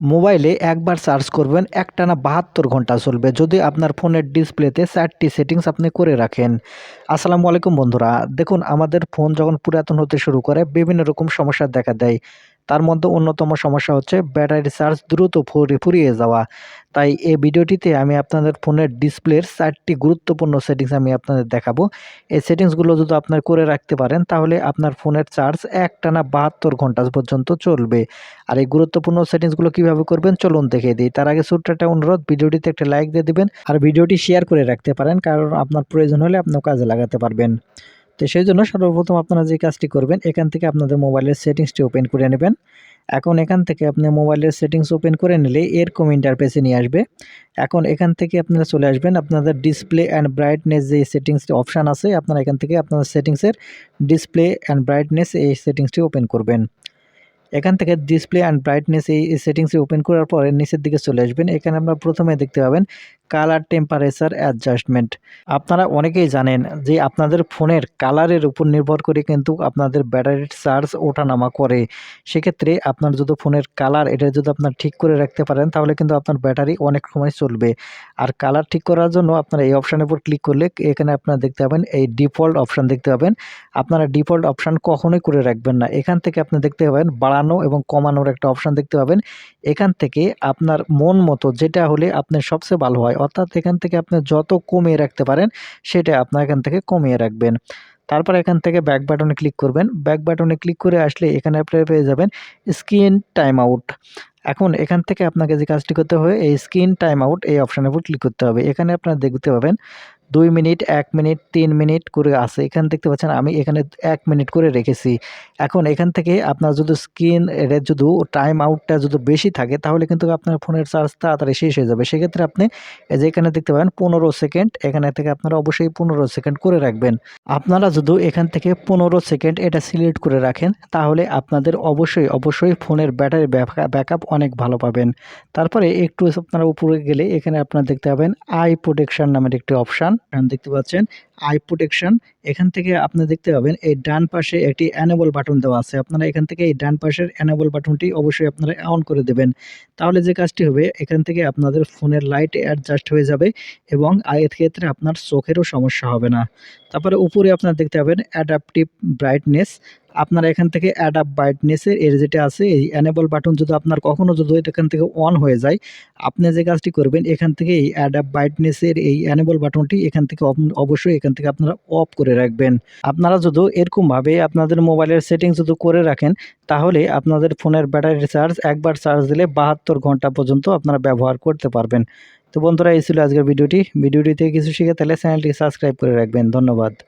মোবাইলে একবার চার্জ করবেন, একটানা বাহাত্তর ঘণ্টা চলবে। যদি আপনার ফোনের ডিসপ্লেতে চারটি সেটিংস আপনি করে রাখেন। আসসালামু আলাইকুম বন্ধুরা, দেখুন আমাদের ফোন যখন পুরাতন হতে শুরু করে, বিভিন্ন রকম সমস্যা দেখা দেয়। তার মধ্যে অন্যতম সমস্যা হচ্ছে ব্যাটারি চার্জ দ্রুত ফুরি- ফুরিয়ে যাওয়া। তাই এই ভিডিওটিতে আমি আপনাদের ফোনের ডিসপ্লের চারটি গুরুত্বপূর্ণ সেটিংস আমি আপনাদের দেখাবো। এই সেটিংসগুলো যদি আপনার করে রাখতে পারেন, তাহলে আপনার ফোনের চার্জ একটানা বাহাত্তর ঘণ্টা পর্যন্ত চলবে। আর এই গুরুত্বপূর্ণ সেটিংসগুলো কীভাবে করবেন, চলুন দেখে দিই। তার আগে ছোট্ট একটা অনুরোধ, ভিডিওটিতে একটা লাইক দিয়ে দেবেন আর ভিডিওটি শেয়ার করে রাখতে পারেন, কারণ আপনার প্রয়োজন হলে আপনার কাজে লাগাতে পারবেন। তো সেই জন্য সর্বপ্রথম আপনারা যে কাজটি করবেন, এখান থেকে আপনাদের মোবাইলের সেটিংসটি ওপেন করে নেবেন। এখন এখান থেকে আপনি মোবাইলের সেটিংস ওপেন করে নিলে এরকম ইন্টারফেসে নিয়ে আসবে। এখন এখান থেকে আপনারা চলে আসবেন আপনাদের ডিসপ্লে অ্যান্ড ব্রাইটনেস যে সেটিংস অপশান আছে, আপনারা এখান থেকে আপনাদের সেটিংসের ডিসপ্লে অ্যান্ড ব্রাইটনেস এই সেটিংসটি ওপেন করবেন। এখান থেকে ডিসপ্লে অ্যান্ড ব্রাইটনেস এই সেটিংসে ওপেন করার পরে নিচের দিকে চলে আসবেন। এখানে আমরা প্রথমে দেখতে পাবেন কালার টেম্পারেচার অ্যাডজাস্টমেন্ট আপনারা অনেকেই জানেন যে আপনাদের ফোনের কালারের উপর নির্ভর করে কিন্তু আপনাদের ব্যাটারির চার্জ ওঠানামা করে। সেক্ষেত্রে আপনার যদি ফোনের কালার এটা যদি আপনার ঠিক করে রাখতে পারেন, তাহলে কিন্তু আপনার ব্যাটারি অনেক সময় চলবে। আর কালার ঠিক করার জন্য আপনারা এই অপশানের উপর ক্লিক করলে এখানে আপনারা দেখতে পাবেন এই ডিফল্ট অপশান দেখতে পাবেন। আপনারা ডিফল্ট অপশান কখনোই করে রাখবেন না। এখান থেকে আপনি দেখতে পাবেন বাড়ানো এবং কমানোর একটা অপশান দেখতে পাবেন। এখান থেকে আপনার মন মতো যেটা হলে আপনার সবচেয়ে ভালো হয়, অর্থাৎ এখান থেকে আপনি যত কমিয়ে রাখতে পারেন, সেটা আপনার এখান থেকে কমিয়ে রাখবেন। তারপর এখান থেকে ব্যাক বাটনে ক্লিক করবেন। ব্যাক বাটনে ক্লিক করে আসলে এখানে আপনারা পেয়ে যাবেন স্ক্রিন টাইম আউট এখন এখান থেকে আপনাকে যে কাজটি করতে হবে, এই স্ক্রিন টাইম আউট এই অপশানের উপর ক্লিক করতে হবে। এখানে আপনারা দেখতে পাবেন দুই মিনিট, এক মিনিট, তিন মিনিট করে আছে। এখানে দেখতে পাচ্ছেন আমি এখানে এক মিনিট করে রেখেছি। এখন এখান থেকে আপনার যদি স্ক্রিন এর যদি টাইম আউটটা যদি বেশি থাকে, তাহলে কিন্তু আপনার ফোনের চার্জ তাড়াতাড়ি শেষ হয়ে যাবে। সেক্ষেত্রে আপনি যে এখানে দেখতে পাবেন পনেরো সেকেন্ড, এখানে থেকে আপনারা অবশ্যই পনেরো সেকেন্ড করে রাখবেন। আপনারা যদি এখান থেকে পনেরো সেকেন্ড এটা সিলেক্ট করে রাখেন, তাহলে আপনাদের অবশ্যই অবশ্যই ফোনের ব্যাটারি ব্যাকআপ অনেক ভালো পাবেন। তারপরে একটু আপনারা উপরে গেলে এখানে আপনারা দেখতে পাবেন আই প্রোটেকশন নামের একটি অপশান। দেখতে পাচ্ছেন। আই প্রোটেকশন এখান থেকে আপনি দেখতে পাবেন এই ডান পাশে একটি অ্যানেবল বাটন দেওয়া আছে। আপনারা এখান থেকে এই ডান পাশের অ্যানেবল বাটনটি অবশ্যই আপনারা অন করে দেবেন। তাহলে যে কাজটি হবে, এখান থেকে আপনাদের ফোনের লাইট অ্যাডজাস্ট হয়ে যাবে এবং এর ক্ষেত্রে আপনার চোখেরও সমস্যা হবে না। তারপরে উপরে আপনারা দেখতে পাবেন অ্যাডাপটিভ ব্রাইটনেস আপনারা এখান থেকে অ্যাডাপ ব্রাইটনেসের এর যেটা আছে, এই অ্যানেবল বাটন যদি আপনার কখনও যদি এখান থেকে অন হয়ে যায়, আপনি যে কাজটি করবেন, এখান থেকে এই অ্যাডাপ ব্রাইটনেসের এই অ্যানেবল বাটনটি এখান থেকে অবশ্যই এখান থেকে আপনারা অফ করে রাখবেন। আপনারা যদি এরকমভাবে আপনাদের মোবাইলের সেটিংস যদি করে রাখেন, তাহলে আপনাদের ফোনের ব্যাটারি চার্জ একবার চার্জ দিলে বাহাত্তর ঘণ্টা পর্যন্ত আপনারা ব্যবহার করতে পারবেন। তো বন্ধুরা, এই ছিল আজকের ভিডিওটি। ভিডিওটি থেকে কিছু শিখে তাহলে চ্যানেলটি সাবস্ক্রাইব করে রাখবেন। ধন্যবাদ।